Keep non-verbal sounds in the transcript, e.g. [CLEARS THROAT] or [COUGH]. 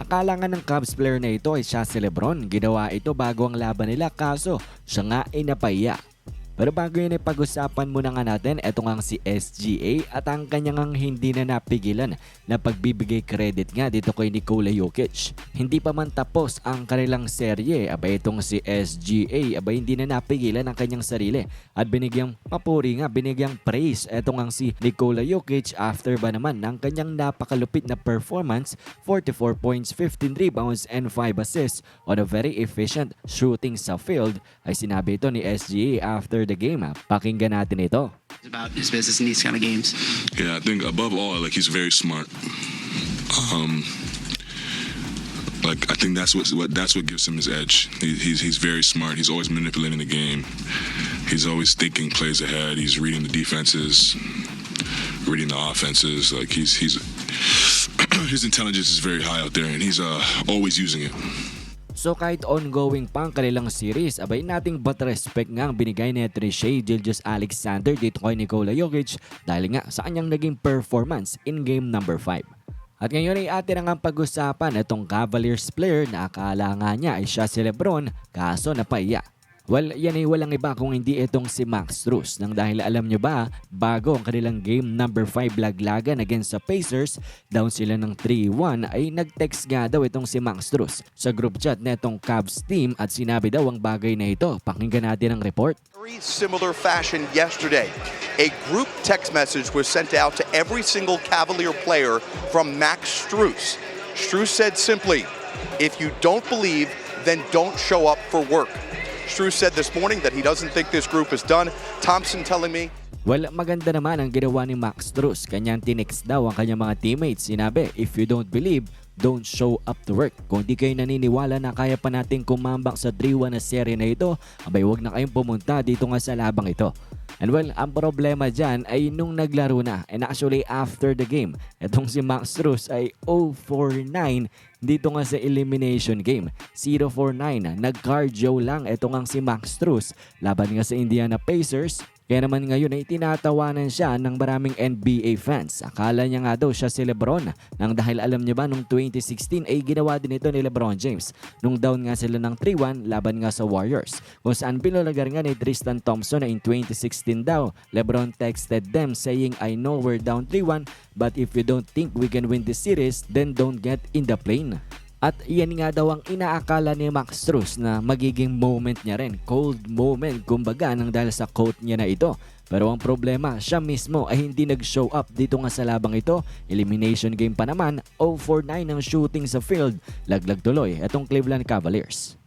Akala nga ng Cubs player na ito ay siya si Lebron. Ginawa ito bago ang laban nila kaso siya nga ay napaiya. Pero bago yun ay pag-usapan muna nga natin, eto nga si SGA at ang kanyang ang hindi na napigilan na pagbibigay credit nga dito kay Nikola Jokic. Hindi pa man tapos ang kanilang serye, abay itong si SGA, abay hindi na napigilan ang kanyang sarili. At binigyang papuri nga, binigyang praise. Eto nga si Nikola Jokic after ba naman ng kanyang napakalupit na performance, 44 points, 15 rebounds and 5 assists on a very efficient shooting sa field. Ay sinabi ito ni SGA after the game. Ha. Pakinggan natin ito. It's about his business in these kind of games. Yeah, I think above all, like he's very smart. Um, like I think that's what, what that's what gives him his edge. He, he's he's very smart. He's always manipulating the game. He's always thinking plays ahead. He's reading the defenses, reading the offenses. Like he's he's [CLEARS THROAT] his intelligence is very high out there, and he's uh, always using it. So kahit ongoing pa ang kanilang series, abay nating but respect nga ang binigay ni Shea Gilgeous Alexander dito kay Nikola Jokic dahil nga sa kanyang naging performance in game number 5. At ngayon ay atin ang pag-usapan itong Cavaliers player na akala nga niya ay siya si Lebron kaso napaiya. Well, yan ay walang iba kung hindi itong si Max Strus. Nang dahil alam nyo ba, bago ang kanilang game number 5 laglagan against sa Pacers, down sila ng 3-1 ay nag-text nga daw itong si Max Strus sa group chat na itong Cavs team at sinabi daw ang bagay na ito. Pakinggan natin ang report. similar fashion yesterday. A group text message was sent out to every single Cavalier player from Max Struess. Struess said simply, if you don't believe, then don't show up for work. Struess said this morning that he doesn't think this group is done. Thompson telling me Well, maganda naman ang ginawa ni Max Strus. Kanyang tinext daw ang kanyang mga teammates. Sinabi, if you don't believe, don't show up to work. Kung di kayo naniniwala na kaya pa natin kumambak sa 3-1 na serye na ito, abay wag na kayong pumunta dito nga sa labang ito. And well, ang problema dyan ay nung naglaro na. And actually, after the game, itong si Max Strus ay 0-4-9 dito nga sa elimination game. 0-4-9. Nag-cardio lang ito nga si Max Strus laban nga sa Indiana Pacers. Kaya naman ngayon ay tinatawanan siya ng maraming NBA fans. Akala niya nga daw siya si Lebron nang dahil alam niya ba nung 2016 ay ginawa din ito ni Lebron James. Nung down nga sila ng 3-1 laban nga sa Warriors. Kung saan pinulagar nga ni Tristan Thompson na in 2016 daw, Lebron texted them saying I know we're down 3-1 but if you don't think we can win this series then don't get in the plane. At iyan nga daw ang inaakala ni Max Strus na magiging moment niya rin. Cold moment, kumbaga, nang dahil sa quote niya na ito. Pero ang problema, siya mismo ay hindi nag-show up dito nga sa labang ito. Elimination game pa naman, 0-4-9 ang shooting sa field. Laglag tuloy itong Cleveland Cavaliers.